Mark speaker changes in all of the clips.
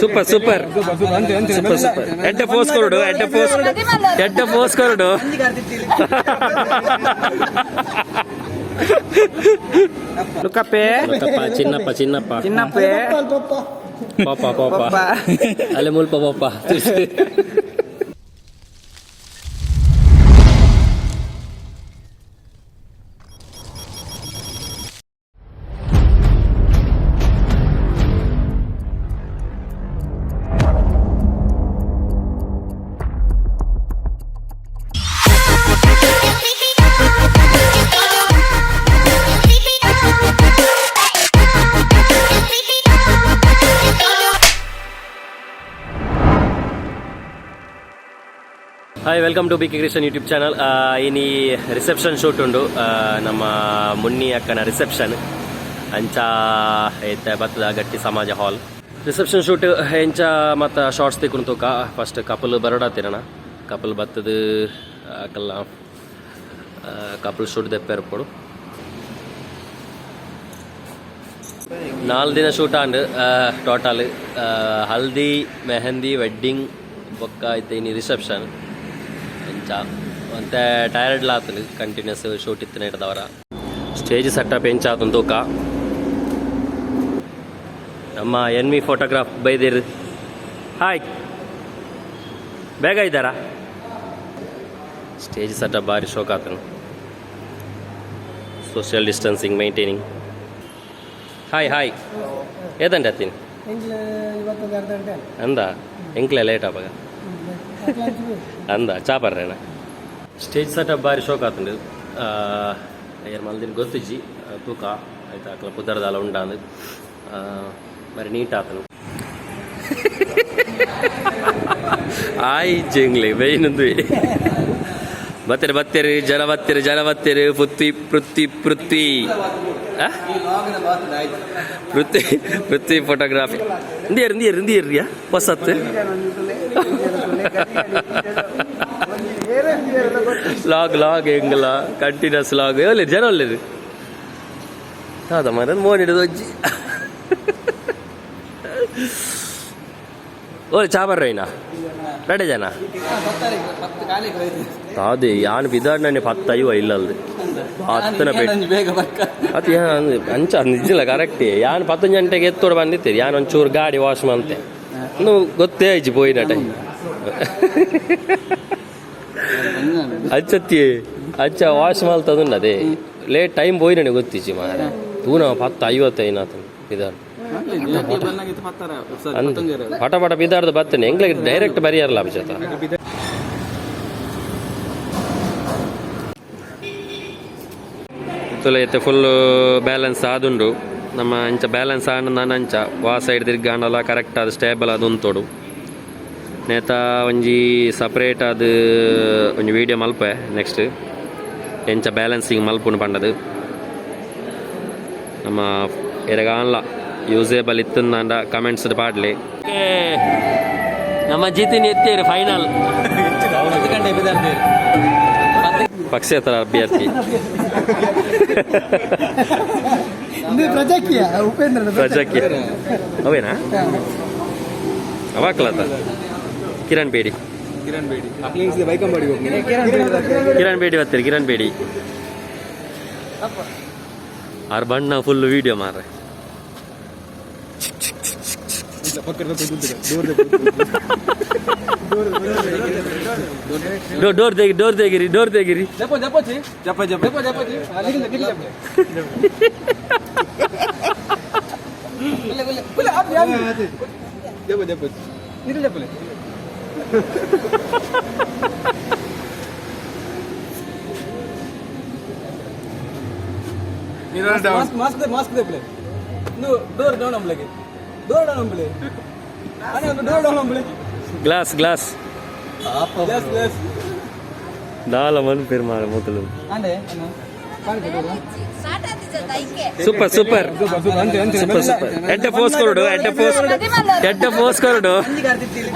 Speaker 1: Super super super super ಎಡ್ಡ pose ಕೊರಡು ಎಡ್ಡ ಪೋಸ್ ಎಡ್ಡ ಪೋಸ್ ಕೊರಡು.
Speaker 2: ಲುಕ್ಕಪ್ಪೆ
Speaker 1: ಚಿನ್ನಪ್ಪ ಚಿನ್ನಪ್ಪ.
Speaker 2: ಚಿನ್ನಪ್ಪೆ.
Speaker 1: ಪಾಪ. ಪಾಪ. ಅಲ್ಲೇ ಮುಲ್ಪ ಪಾಪ. Hi welcome to K Krishnan YouTube channel ಇನಿ ರಿಸೆಪ್ಷನ್ ಶೂಟ್ ಉಂಡು ನಮ್ಮ ಮುನ್ನಿ ಅಕ್ಕನ ರಿಸೆಪ್ಷನ್ ಅಂಚ ಐತೆ ಬತ್ತದ ಗಟ್ಟಿ ಸಮಾಜ ಹಾಲ್ ರಿಸೆಪ್ಷನ್ ಶೂಟ್ ಎಂಚ ಮತ್ತು ಶಾರ್ಟ್ಸ್ ತಿಕ್ಕೊಂಡು ತೂಕ. ಫಸ್ಟ್ ಕಪಲ್ ಬರೋಡಾತಿರಣ ಕಪಲ್ ಬತ್ತದ ಅಕಲ್ಲ ಕಪಲ್ ಶೂಟ್ ದೆಪ್ಪೇರ್ಪಡು ನಾಲ್ ದಿನ shoot and total haldi, mehndi wedding ಬೊಕ್ಕ ಐತೆ ಇನಿ ರಿಸೆಪ್ಷನ್ ಎಂಚ ಮತ್ತೆ ಟೈರ್ಡ್ ಲಾತಲು ಕಂಟಿನ್ಯೂಸ್ ಶೂಟ್ ಇತ್ತು ನೆಟ್ಟದವರ ಸ್ಟೇಜ್ ಸೆಟಪ್ ಎಂಚ ಆತನ್ ತೂಕ ನಮ್ಮ ಎನ್ ವಿ ಫೋಟೋಗ್ರಾಫ್ ಬೈದಿರ್. ಹಾಯ್ ಬೇಗ ಇದ್ದಾರಾ? ಸ್ಟೇಜ್ ಸೆಟಪ್ ಭಾರಿ ಶೋಕ್ ಆತನು. Social distancing maintaining hi hi ಏದಂಡೆ
Speaker 3: ಅತ್ತೀನಿ?
Speaker 1: ಅಂದ? ಎಂಕ್ಲೆ ಲೇಟ್ ಆವಾಗ? ಅಂದ ಚಾಪರ್ರೇನ ಸ್ಟೇಜ್ ಸೆಟಪ್ ಬಾರಿ ಶೋಕ್ ಆತಂಡು ಏರ್ ಮಲ್ದಿನ ಗೊತ್ತಿಜ್ಜಿ ಆ, ತೂಕ ಆಯ್ತಾ ಅಕ್ಲ ಪುದರದಾಲ ಉಂಡಾಂದು ಆ, ಬಾರಿ ನೀಟ್ ಆತನು ಆಯ್ ಜಂಗ್ಲಿ ಬೈನಂದು ಬತ್ತೇರಿ ಬತ್ತಿರಿ ಜನ ಬತ್ತಿರಿ ಜನ ಬತ್ತಿರಿ, ಪೃಥ್ವಿ ಪೃಥ್ವಿ ಪೃಥ್ವಿ? ಪೃಥ್ವಿ ಪೃಥ್ವಿ ಫೋಟೋಗ್ರಾಫಿ ಇಂದಿಯರ್ ಇಂದಿಯರ್ ಇಂದಿಯರ್ರಿಯಾ ಹೊಸತ್ತು ಲಾಗ್ ಲಾಗ್ ಹೆಂಗಲ್ಲ? ಕಂಟಿನ್ಯೂಸ್ ಲಾಗ್ ಒಳ್ಳೆ ಜನ ಒಳ್ಳೇದು. ಹೌದಾ ಮರ ಮೋನ್ ಹಿಡಿದು ಅಜ್ಜಿ. ಓ, ಚಾ ರೈನಾ ರೆಡೆ ಜನ. ಅದೇ ಯಾನ್ ಬಿದಾಡ್ನೆ ಪತ್ತೈವ ಇಲ್ಲಲ್ದು ಹತ್ತನ
Speaker 2: ಬೇಗ
Speaker 1: ಅದು ಯಾನ್ ಅಂಚ ನಿಜಿಲ್ಲ ಕರೆಕ್ಟ್ ಯಾನ್ ಪತ್ತು ಗಂಟೆಗೆ ಎತ್ತೋಡು ಬಂದಿತ್ತೆ ಯಾನ್ ಒಂಚೂರು ಗಾಡಿ ವಾಶ್ ಮಂತೆ ಇನ್ನು ಗೊತ್ತೇ ಆಯ್ತು ಪೋಯಿನ ಟೈಮ್ ಅಚ್ಚತ್ತಿ ಅಚ್ಚ ವಾಶ್ ಮಾಲ್ತದ ಅದೇ. ಲೇಟ್ ಟೈಮ್ ಪೋಯಿನ ಗೊತ್ತಿಜಿ ಮಾರ ತೂನ ಪತ್ತ ಐವತ್ತೈನ ಬಿದಾಡ್ ಪಟ ಪಟ ಬಿದ್ದಾರ್ದು ಬರ್ತೇನೆ. ಹೆಂಗ್ಲಿಗೆ ಡೈರೆಕ್ಟ್ ಬರಿಯಾರಲ್ಲ ಅಭಿಷೇಕ ತುಲೆ ಐತೆ ಫುಲ್ ಬ್ಯಾಲೆನ್ಸ್ ಆದುಂಡು ನಮ್ಮ ಅಂಚ ಬ್ಯಾಲೆನ್ಸ್ ಆಂಡ್ ನಾನು ಅಂಚ ವಾ ಸೈಡ್ ತಿರ್ಗಾಂಡಲ್ಲ ಕರೆಕ್ಟ್ ಅದು ಸ್ಟೇಬಲ್ ಅದು ಉಂತೋಡು ನೇತ ಒಂಜಿ ಸಪ್ರೇಟ್ ಅದು ಒಂಜಿ ವೀಡಿಯೋ ಮಲ್ಪೆ ನೆಕ್ಸ್ಟ್ ಎಂಚ ಬ್ಯಾಲೆನ್ಸಿಂಗ್ ಮಲ್ಪುಂಡು ಪಂಡದು ನಮ್ಮ ಎರಗಾನ್ಲ ಯೂಸೇಬಲ್ ಇತ್ತಂದ ಕಮೆಂಟ್ಸ್ ಪಾಡ್ಲಿ ನಮ್ಮ ಜಿತಿನ್ ಎತ್ತೀರಿ ಫೈನಲ್ ಪಕ್ಷೇತರ ಅಭ್ಯರ್ಥಿ.
Speaker 3: ಪ್ರಜಾಕಿಯ ಉಪೇಂದ್ರ
Speaker 1: ಪ್ರಜಾಕಿ ಅವೇನಾ? ಅವಾಕ್ಲತ ಕಿರಣ್ ಬೇಡಿ.
Speaker 2: ಕಿರಣ್ ಬೇಡಿ.
Speaker 1: ಕಿರಣ್ ಬೇಡಿ ಬರ್ತೀರಿ ಕಿರಣ್ ಬೇಡಿ. ಆರ್ ಬಣ್ಣ ಫುಲ್ ವಿಡಿಯೋ ಮಾರ್ರೆ. ಡೋರ್ डोर डोर देगी डोर देगी डोर
Speaker 2: देगी जपो जपो छी जपो जपो जपो जपो छी लेकिन लेकिन बोले बोले बोले आप यार जपो जपो निकल जपो मास्क मास्क दे मास्क दे बोले। नो डोर
Speaker 1: डाउन हम
Speaker 2: लगे। डोर
Speaker 1: डाउन हम बोले। अरे डोर
Speaker 2: डाउन हम बोले। Door
Speaker 1: super super super super ಎಡ್ಡ ಪೋಸ್ ಕೊರಡು ಎಡ್ಡ ಪೋಸ್ ಎಡ್ಡ ಪೋಸ್ ಕೊರಡು
Speaker 2: ಅಂದಿ ಕಾರ್ತಿತ್ತಿಲಿ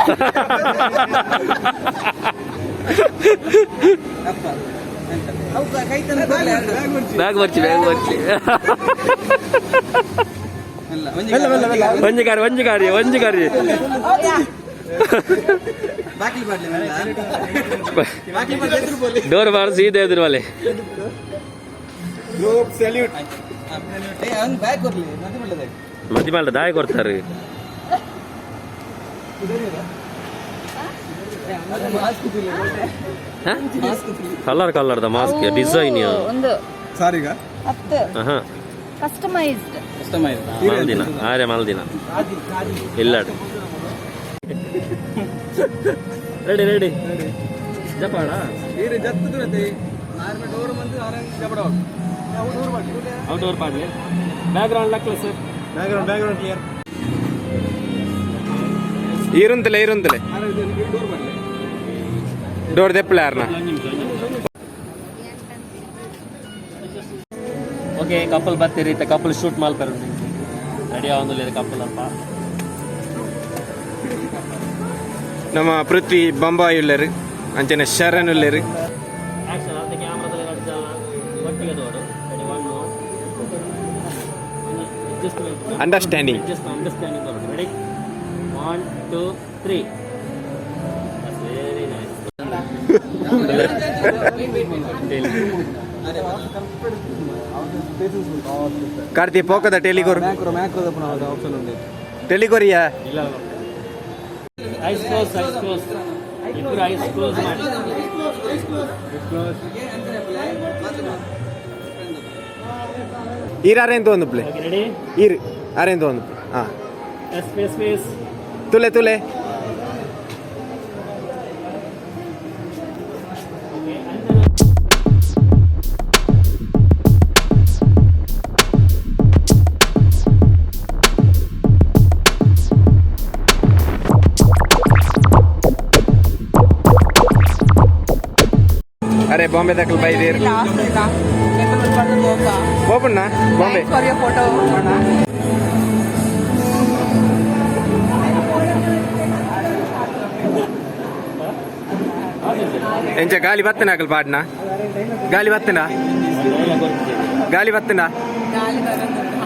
Speaker 2: ಅಪ್ಪ. ಅವು ಕೈ ತಂದು ಕೊಡ್ಲೆ ಎರಡು.
Speaker 1: ಬ್ಯಾಗ್ ಡೋರ್ ಬಾರ್ ಸೀದಾ ಎದುರು ಮಲೆ. ಮದಿ ಮಾಡ ದಾಯ ಕೊಡ್ತಾರೆ
Speaker 2: ಕಲರ್.
Speaker 1: ಕಲರ್ ಕಲರ್ದ ಮಾಸ್ಕ್ ಡಿಸೈನ್
Speaker 4: ಒಂದು.
Speaker 2: ಸಾರಿಗ
Speaker 1: ಹಾ
Speaker 4: ಕಸ್ಟಮೈಸ್ಡ್
Speaker 2: ಕಸ್ಟಮೈಸ್
Speaker 1: ಮಲ್ದಿನ. ಆರೆ ಮಾಲ್ದಿನ. ಇಲ್ಲ ರೆಡಿ ರೆಡಿ ಜಪಾಡ?
Speaker 2: ಆರ್ಮೆ ಡೋರ್ ಬಂದು ಆರಂಗ್
Speaker 1: ಔಟ್ಡೋರ್ ಪಾಡ್ಲಿ ಬ್ಯಾಕ್ ಗ್ರೌಂಡ್ ಲಕ್ಲೆ ಸರ್
Speaker 2: ಬ್ಯಾಕ್ಗ್ರೌಂಡ್ ಬ್ಯಾಕ್ಗ್ರೌಂಡ್ ಕ್ಲಿಯರ್
Speaker 5: ಈರುಂತಲೆ ಈರುಂತಲೆ.
Speaker 2: ಡೋರ್
Speaker 5: ದೆಪ್ಪಲೆ
Speaker 1: ಓಕೆ ಕಪಲ್ ಬರ್ತೀರಿ ಕಪಲ್ ಶೂಟ್ ಮಾಡ್ತಾರೆ ರೆಡಿ ಆಗೊಂದಿಲ್ಲ ಕಪಲ್ ಅಪ್ಪ?
Speaker 5: ನಮ್ಮ ಪೃಥ್ವಿ ಬಂಬಾಯಿ ಉಳ್ಳರು ಅಂಚನೆ ಶರಣ್ ಉಳ್ಳರು
Speaker 1: ಒನ್
Speaker 5: ಅಂಡರ್ಸ್ಟ್ಯಾಂಡಿಂಗ್ ಕಾರ್ತಿ ಪೋಕದ ಟೆಲಿಗೋರ್. ಟೆಲಿಗೋರಿಯಾ?
Speaker 1: ಇಲ್ಲ. Eyes close eyes close. ಇಬ್ಬರು ಐಸ್ ಕ್ಲೋಸ್ ಮಾಡಿ.
Speaker 5: ಈರ್ ಅರೇಂತ ಒಂದು ಪ್ಲೇ.
Speaker 1: ರೆಡಿ
Speaker 5: ಈರ್ ಅರೆಂದು ಒಂದು ಪ್ಲೇ. ಹಾ.
Speaker 1: ಎಸ್
Speaker 5: ತುಲೆ ತುಲೆ. ಬಾಂಬೆ ದಕ್ಕಲ್ ಬೈದೇರ್ ಬೋಪಣ್ಣ ಬಾಂಬೆ?
Speaker 4: ಫೋಟೋ
Speaker 5: ಎಂಚ ಗಾಲಿ ಬತ್ತನ ಹಾಕಲ್ ಪಾಡ್ನ? ಗಾಲಿ ಬತ್ತನ? ಗಾಲಿ ಬತ್ತನ?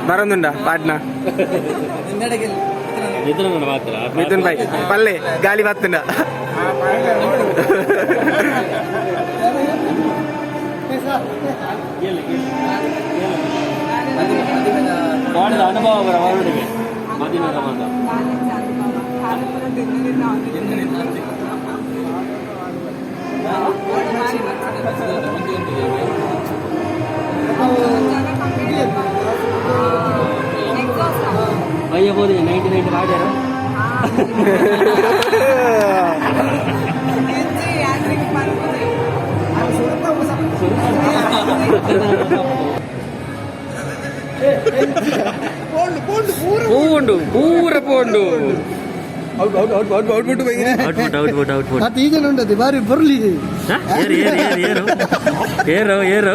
Speaker 5: ಬರೋದುಂಡ ಪಾಡ್ನ? ಮಿಥುನ್ ಬಾಯ್. ಪಲ್ಲೆ ಗಾಲಿ ಬತ್ತನ?
Speaker 1: ಮಾಡಿದ ಅನುಭವ ಅವರ ಹೊರಡಿಗೆ ಮದಿನ ಸಂಬಂಧ ಅಯ್ಯ ಬೋದು ನೈಂಟಿ ನೈಂಟಿ ಮಾಡ್ಯಾರ ಔಟ್ಪುಟ್
Speaker 3: ಮತ್ತೆ ಈಗ ಉಂಟದು ಬಾರಿ ಬರ್ಲಿ.
Speaker 1: ಏರು ಏರು ಏರು ಏರು. ಏರು ಏರು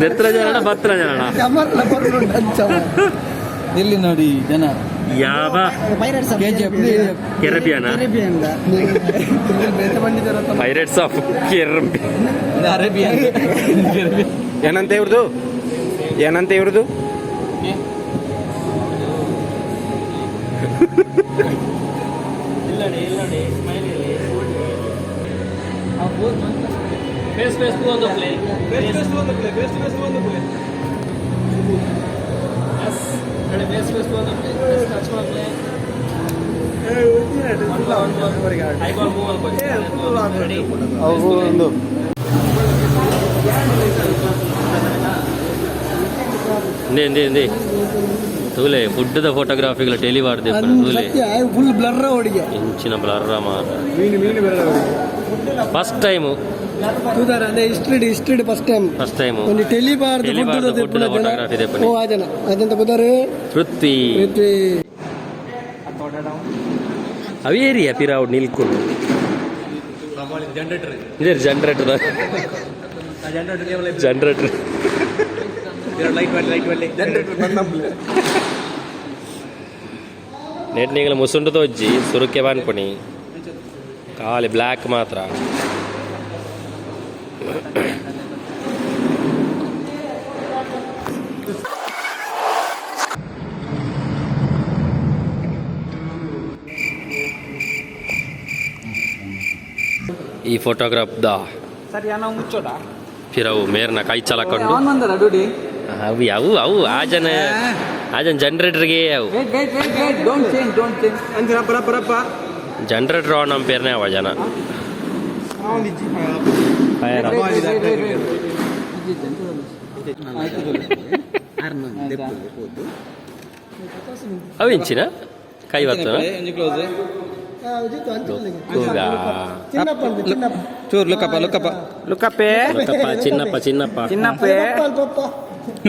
Speaker 1: ಬೆತ್ರ ಜನ ಭತ್ರ ಜನ
Speaker 2: ಇಲ್ಲಿ ನೋಡಿ ಜನ.
Speaker 1: ಯಾವ? ಕೆರಬಿಯನ ಪೈರೇಟ್ಸ್ ಆಫ್ ಕೆರಬಿಯನ್
Speaker 2: ಏನಂತೆ
Speaker 5: ಏನಂತ ಇವ್ರದು? ಏನಂತ ಇವ್ರದು?
Speaker 1: ಫೇಸ್ ಫೇಸ್ ಒಂದು ಪ್ಲೇ
Speaker 2: ಒಂದು ಪ್ಲೇ ಬೇಸ್ಟ್ ಬೇಸ್ಟ್ ಒಂದು ಪ್ಲೇ
Speaker 1: ಎಸ್ ಕಡೆ ಫೇಸ್ ಫೇಸ್ ಒಂದು ಪ್ಲೇ ಟಚ್ ಮಾಡೋ ಪ್ಲೇ ಐ ಬಾಲ್ ಮೂವ್ ಅನ್ಬೋದು ರೆಡಿ
Speaker 5: ಒಂದು.
Speaker 1: ಇಂದೇ ಇಂದೇ ಇಂದೇ ತೂಲೆ ಫುಡ್ದ ಫೋಟೋಗ್ರಾಫಿಗಳ ಟೆಲಿ ವಾರ್ದೆ ತೂಲೆ.
Speaker 3: ಫುಲ್ ಬ್ಲರ್ ಹೊಡಿಗೆ.
Speaker 1: ಇಂಚಿನ ಬ್ಲರ್ ಮಾರ ಫಸ್ಟ್ ಟೈಮ್
Speaker 3: ತೂದಾರ ಅಂದ್ರೆ ಇಸ್ಟ್ರಿಡ್ ಇಸ್ಟ್ರಿಡ್ ಫಸ್ಟ್ ಟೈಮ್
Speaker 1: ಫಸ್ಟ್ ಟೈಮ್
Speaker 3: ಒಂದು ಫುಡ್
Speaker 1: ಫುಡ್ದ ಫೋಟೋಗ್ರಾಫಿ ದೆಪ್ಪನೆ
Speaker 3: ಓ ಆ ಜನ. ಅದಂತ
Speaker 1: ಪೃಥ್ವಿ ಅವೇರಿಯ ಪಿರಾವುಡ್ ನಿಲ್ಕೊಂಡು ಇದೇ
Speaker 2: generator generator light light generator
Speaker 1: net ನೀಗಲ ಮುಸುಂಡು ತೋಜ್ಜಿ ಸುರುಕೆ ಬಾನ್ಪುಣಿ ಕಾಲಿ ಬ್ಲ್ಯಾಕ್ ಮಾತ್ರ. ಈ ಫೋಟೋಗ್ರಾಫ್ ದ
Speaker 2: ಸರಿ ನಾವು ಮುಚ್ಚೋಟ
Speaker 1: ಫಿರವು ಮೇರ್ನ ಕೈ ಚಲಕೊಂಡು. ಅವು ಅವು ಆ ಜನ. ಆ ಜನ ಜನರೇಟರ್ಗೆ ಅವು
Speaker 2: wait wait wait wait don't change don't change ಅಂಜನ ಪರ ಪರಪ್ಪ
Speaker 1: ಜನರೇಟರ್ ಆನ್ ನಮ್ಮ ಪೇರ್ನೆ ಅವ ಜನ. ಫೈರ್ ಅವು ಇಂಚಿನ? ಕೈ ಬರ್ತದ
Speaker 2: ಕ್ಲೋಸ್
Speaker 3: ಚಿನ್ನಪ್ಪ ಅಂತೆ, ಚಿನ್ನಪ್ಪ?
Speaker 2: ಚೂರ್ ಲುಕ್ಕಪ್ಪ ಲುಕ್ಕಪ್ಪ ಲುಕ್ಕಪ್ಪೆ
Speaker 1: ಗೊತ್ತಪ್ಪ, ಚಿನ್ನಪ್ಪ ಚಿನ್ನಪ್ಪ.
Speaker 2: ಚಿನ್ನಪ್ಪೆ
Speaker 3: ಪಪ್ಪ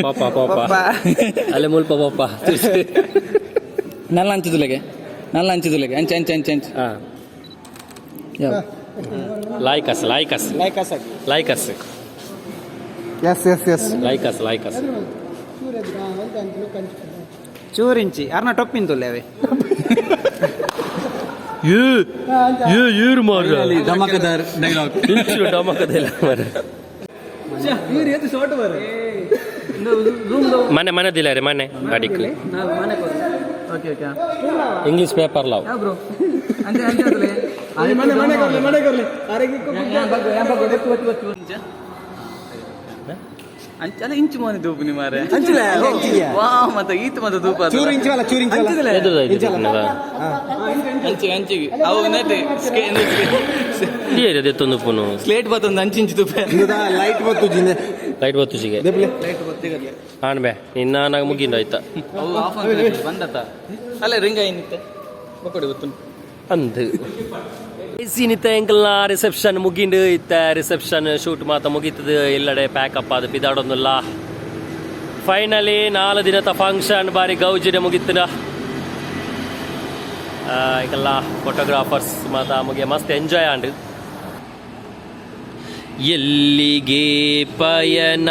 Speaker 1: ಪಾಪ ಪಾಪ. ಅಲ್ಲೇ ಮುಲ್ಪ ಪಾಪ
Speaker 2: ನಲ್ಲ ಹಂಚಿದುಲೆಗೆ ನಲ್ಲ ಹಂಚಿದುಲೆಗೆ ಅಂಚೆ ಅಂಚೆ ಅಂಚೆ ಅಂಚೆ.
Speaker 1: ಹಾ. Like us
Speaker 2: like us
Speaker 1: like
Speaker 2: us like us
Speaker 1: yes yes yes like us like us
Speaker 2: ಚೂರ್ ಇಂಚಿ ಯಾರನ್ನ ಟೊಪ್ಪಿಂತುಲ್ಲೆ ಅವೆ?
Speaker 1: ಏರು ಮಾರ್ಗ
Speaker 2: ಧಮಕದಾರ್ ಡೈಲಾಗ್
Speaker 1: ಡಮಕದ ಡಮಕದಿಲ್ಲ ಮರ
Speaker 2: ಇವ್ರು ಎದ್ದು ಶಾರ್ಟ್ ಬರ
Speaker 1: ಮನೆ ಮನೆದಿಲ್ಲ ರೀ ಮನೆ ಗಾಡಿಕ್
Speaker 2: ಮನೆ ಓಕೆ ಓಕೆ.
Speaker 1: ಇಂಗ್ಲಿಷ್ ಪೇಪರ್ ಲಾವ್
Speaker 2: ಬ್ರೋ? ಮನೆ ಮನೆ ಮನೆ ಅಂಚಲ ಇಂಚು ಮನೆ ದೂಪು ಮಾರೆ. ಅಂಚಲೆ ವಾ ಮತ ಈತ ಮತ್ತೆ ದೂಪ ಚೂರು ಅಂಚಿ ಅಂಚಿಗೆ ಅವು
Speaker 1: ಪುನು.
Speaker 2: ಸ್ಲೇಟ್ ಬತ್ತೊಂದು ಅಂಚಿ ಇಂಚು ದೂಪ
Speaker 5: ಲೈಟ್ ಬತ್ತು ಜಿಂದೆ.
Speaker 1: ಲೈಟ್ ಬತ್ತುಸಿಗೆ
Speaker 2: ಲೈಟ್ ಬತ್ತಿಗರ್ಲೆ
Speaker 1: ಆನ್ ಬೇ ನಿನ್ನ ನಾಗ ಮುಗಿಂದ ಆಯ್ತಾ
Speaker 2: ಬಂದತ ಅಲ್ಲ ರಿಂಗ ಏನಿತ್ತೆ ಬಕ್ಕೊಡಿ ಗೊತ್ತು
Speaker 1: ಅಂದ್. ಸೀನಿತ್ತ ಎಂಕಲ್ನ ರಿಸೆಪ್ಷನ್ ಮುಗಿಂಡು ಇತ್ತ ರಿಸೆಪ್ಷನ್ ಶೂಟ್ ಮಾತ ಮುಗೀತದ ಎಲ್ಲಡೆ ಪ್ಯಾಕಪ್ ಅದು ಪಿದಾಡೊಂದಿಲ್ಲ ಫೈನಲಿ ನಾಲ್ ದಿನದ ಫಂಕ್ಷನ್ ಬಾರಿ ಗೌಜಿನ ಮುಗಿತದ. ಈಗೆಲ್ಲ ಫೋಟೋಗ್ರಾಫರ್ಸ್ ಮಾತ ಮುಗಿಯ ಮಸ್ತ್ ಎಂಜಾಯ್ ಆಂಡ್. ಎಲ್ಲಿಗೆ ಪಯನ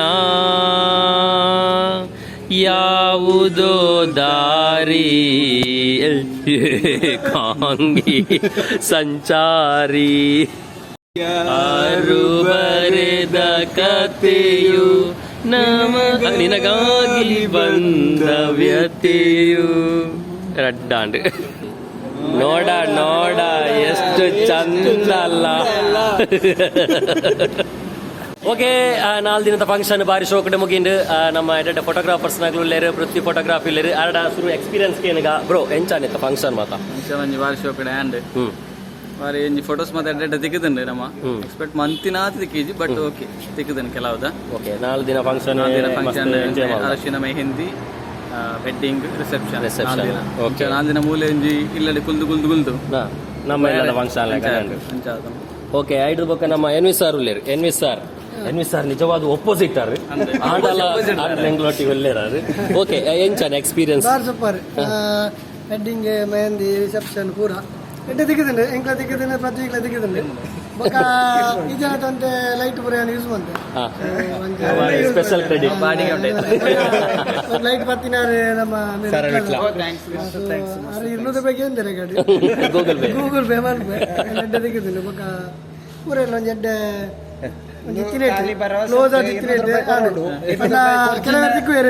Speaker 1: ಯಾವುದೋ ದಾರಿ? ಕಾಂಗಿ ಸಂಚಾರಿ. ಯಾರು ಬರೆದ ಕತೆಯು ನಮ ನಿನಗಾಗಿ ಬಂದ ವ್ಯತೆಯು. ರಡ್ಡಾಂಡ್. ನೋಡ ನೋಡ ಎಷ್ಟು ಚಂದ ಅಲ್ಲ. ಓಕೆ ನಾಲ್ ದಿನದ ಫಂಕ್ಷನ್ ಬಾರಿ ಶೋಕಡೆ ಮುಗಿಂಡು ಆ, ನಮ್ಮ ಎಡ್ಡ ಫೋಟೋಗ್ರಾಫರ್ಸ್ನಾಗ್ಲು ಲೇರು ಪೃಥ್ವಿ ಫೋಟೋಗ್ರಾಫಿ ಲೇರು ಅರಡ ಸುರು ಎಕ್ಸ್ಪೀರಿಯನ್ಸ್ ಏನಗ? ಬ್ರೋ ಎಂಚಾನಿತ್ತ ಫಂಕ್ಷನ್ ಮಾತ?
Speaker 2: ಒಂಜಿ ಬಾರಿ ಶೋಕಡೆ ಆಂಡ್ ಬಾರಿ ಒಂಜಿ ಫೋಟೋಸ್ ಮಾತ್ರ ಎಡ್ಡೆ ತಿಕ್ಕದಂಡೆ ನಮ್ಮ. ಎಕ್ಸ್ಪೆಕ್ಟ್ ಮಂತಿನಾತ್ ತಿಕ್ಕಿಜಿ ಬಟ್ ಓಕೆ ತಿಕ್ಕದನ್ ಕೆಲವದ.
Speaker 1: ಓಕೆ ನಾಲ್ ದಿನ ಫಂಕ್ಷನ್
Speaker 2: ಫಂಕ್ಷನ್
Speaker 1: ಎಂಜಾಯ್ ಮಾಡ
Speaker 2: ಅರಶಿನ mehndi wedding reception
Speaker 1: reception Okay.
Speaker 2: ನಾಲ್ ದಿನ ಮೂಲೆ ಒಂಜಿ ಇಲ್ಲಡೆ ಕುಲ್ದು ಕುಲ್ದು ಕುಲ್ದು.
Speaker 1: ನಮ್ಮ ಎಲ್ಲ ಫಂಕ್ಷನ್ ಓಕೆ ಐದು ಬೊಕ್ಕ ನಮ್ಮ N V sir ಉಳ್ಳೇರು N V sir. N V sir ನಿಜವಾದ ಒಪ್ಪೋಸಿಟ್ ಆರು ಆಂಡಲ ಬೆಂಗಳೂರಿಗೆ ಒಳ್ಳೆಯರು okay ಎಂಚಾನ
Speaker 3: experience super wedding mehndi reception ಪೂರ. ಎಡ್ಡೆ ದಿಕ್ಕದಂಡೆ ಎಂಕ್ಲ ದಿಕ್ಕದಂಡೆ ಪ್ರತಿ ದಿಕ್ಕದಂಡೆ ಬೊಕ ಲೈಟ್ ಪೂರ ಯೂಸ್ ಮಂತೆ
Speaker 1: ಸ್ಪೆಷಲ್ ಕ್ರೆಡಿಟ್
Speaker 3: ಲೈಟ್ ನಮ್ಮ ಎಂದರೆ ಗಾಡಿ
Speaker 1: ಗೂಗಲ್ ಪೇ
Speaker 3: ಗೂಗಲ್ ಪೇ ಮಾಡ್ಬೇ ಎಡ್ಡೆ ಬೊಕ ಪೂರ ಎಡ್ಡೆ. ಕ್ಲೋಸ್ ಕೆಲವರ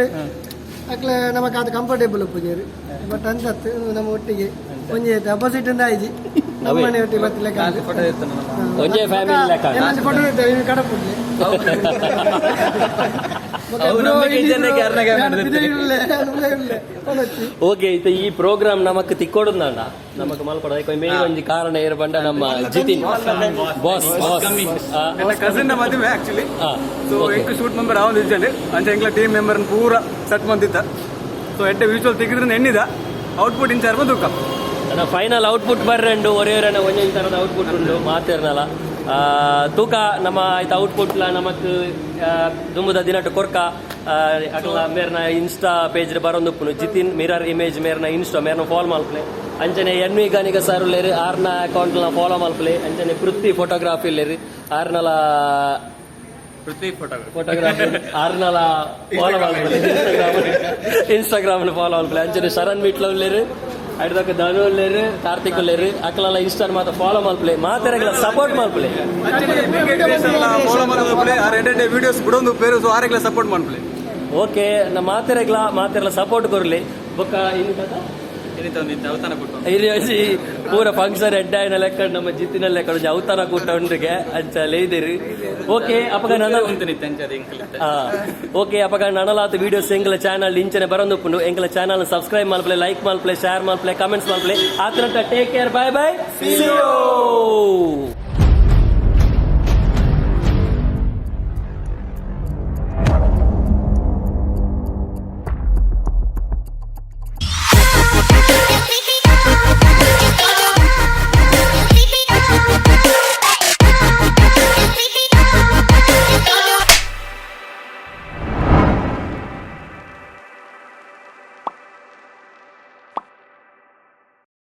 Speaker 3: ಅಕ್ಲೆ ನಮಕ್ ಅದು ಕಂಫರ್ಟೇಬಲ್ ಒಪ್ಪಿಗೆ ಬಟ್ ಅನ್ಸತ್ ನಮ್ಮ ಒಟ್ಟಿಗೆ. ಒಂಜಿ ಅಪೋಸಿಟ್ ಇಂದ ಆಯ್ಜಿ ನಮ್ಮ ಮನೆ ಒಟ್ಟಿಗೆ ಬತ್ತಿಲ್ಲ
Speaker 2: ಫೋಟೋ ಇರ್ತಾನೆ ನಮ್ಮ
Speaker 1: ಒಂದೇ family ಲೆಕ್ಕ.
Speaker 3: ಫೋಟೋ ಇರ್ತೇವೆ ಕಡಪುಡ್ಲಿ
Speaker 2: ಅವು ನಮಗೆ ಜನಕ್ಕೆ ಯಾರ್ನಾಗ ಮಾಡಿರ್ತೀವಿ.
Speaker 1: ಓಕೆ ಇದು ಈ ಪ್ರೋಗ್ರಾಮ್ ನಮಕ್ ತಿಕ್ಕೊಡುದಂಡ ನಮಕ್ ಮಲ್ಕೊಡ. ಮೇ ಒಂದು ಕಾರಣ ಏರ್ ಬಂಡ ನಮ್ಮ ಜಿತಿನ್. ಬಾಸ್ ಬಾಸ್
Speaker 2: ನನ್ನ ಕಸಿನ್ ಮದುವೆ ಆಕ್ಚುಲಿ ಸೊ ಎಂಕ್ ಶೂಟ್ ಮೆಂಬರ್ ಅವನು ಇದ್ದಾನೆ ಅಂಚೆ ಎಂಕ್ಲ ಟೀಮ್ ಮೆಂಬರ್ ಪೂರ ಸಟ್ ಬಂದಿದ್ದ. ಸೊ ಎಡ್ಡೆ ವಿಜುವಲ್ ತೆಗೆದ್ರೆ ಎಣ್ಣಿದ. ಔಟ್ಪುಟ್ ಇಂಚಾರ್ ಬಂದು ದುಃಖ
Speaker 1: ಫೈನಲ್ ಔಟ್ಪುಟ್ ಬರ್ರೆಂಡು ಅಣ್ಣ ಒಂದೇ ತರದ ಔಟ್ಪುಟ್ ಉಂಡು ಮಾತಿರ್ನಲ್ಲ. ಆ, ತೂಕ ನಮ್ಮ ಆಯ್ತು ಔಟ್ಪುಟ್ ನಮಕ್ ದುಂಬುದ ದಿನಟ್ಟು ಕೊರ್ಕ ಅಟ್ಲ ಮೇರ್ನ ಇನ್ಸ್ಟಾ ಪೇಜ್ ಬರೊಂದುಪ್ಪುನು. ಜಿತಿನ್ ಮಿರರ್ ಇಮೇಜ್ ಮೇರ್ನ ಇನ್ಸ್ಟಾ ಮೇರ್ನ ಫಾಲೋ ಮಾಡ್ಲೇ ಅಂಚನೆ ಎನ್ವಿ ಗಾನಿಗ ಸರ್ ಉಳ್ಳೇರಿ ಆರ್ನ ಅಕೌಂಟ್ನ ಫಾಲೋ ಮಾಡ್ಲೇ ಅಂಚನೆ ಪೃಥ್ವಿ ಫೋಟೋಗ್ರಾಫಿ ಇಲ್ಲೇರಿ ಆರ್ನಲ
Speaker 2: ಪೃಥ್ವಿ ಫೋಟೋಗ್ರಾಫ್
Speaker 1: ಆರ್ನಲ ಫಾಲೋ ಮಾಡ್ಲೇ ಇನ್ಸ್ಟಾಗ್ರಾಮ್ ಇನ್ಸ್ಟಾಗ್ರಾಮ್ ಫಾಲೋ ಮಾಡ್ಲೇ ಅಂಚನೆ ಶರಣ್ ಮೀಟ್ಲ ಉಳ್ಳೇರಿ. ಲೇರಿ ಅಕ್ಕಲೆಲ್ಲ ಇಷ್ಟ ಮಾತ್ರ ಫಾಲೋ ಮಲ್ಪ್ಲೆ ಮಾತೆರೆಗಳ ಸಪೋರ್ಟ್ ಮಲ್ಪ್ಲೆ
Speaker 2: ಫಾಲೋ ಮಾಡೋದು ಆ ಎರಡೆರಡೆ ವಿಡಿಯೋಸ್ ಆರೆಗ್ಲ ಸಪೋರ್ಟ್ ಮಾಡ್ಲಿ
Speaker 1: ಓಕೆ ನಮ್ಮ ಮಾತೆರೆಗ್ಲ ಮಾತೆರೆಗಳ ಸಪೋರ್ಟ್ ಕೊರ್ಲಿ ಬೊಕ್ಕ ಇನ್ನು?
Speaker 2: ಅವತಾನ
Speaker 1: ವಯಸ್ಸಿ ಪೂರ ಫಂಕ್ಷನ್ ಎಡ್ಡಾಯನ ಲೆಕ್ಕ ನಮ್ಮ ಜಿತ್ತಿನ ಲೆಕ್ಕ ಅವತಾರ ಕೂಟ ಉಂಡ್ರಿಗೆ ಅಂಚ ಲೇದಿರಿ ಓಕೆ ಅಪಗ ನನ್ನ ಆ, ಓಕೆ ಅಪಗ ನನಲಾತ ವಿಡಿಯೋಸ್ ಎಂಕಲ ಚಾನಲ್ ಇಂಚನೆ ಬರಂದುಪ್ಪುಂಡು ಎಂಕಲ ಚಾನಲ್ ಸಬ್ಸ್ಕ್ರೈಬ್ ಮಲ್ಪ್ಲೆ ಲೈಕ್ ಮಾಡ್ಪ್ಲೆ ಶೇರ್ ಮಲ್ಪ್ಲೆ ಕಮೆಂಟ್ಸ್ ಮಾಡ್ಪ್ಲೆ ಆತರ take care bye bye see you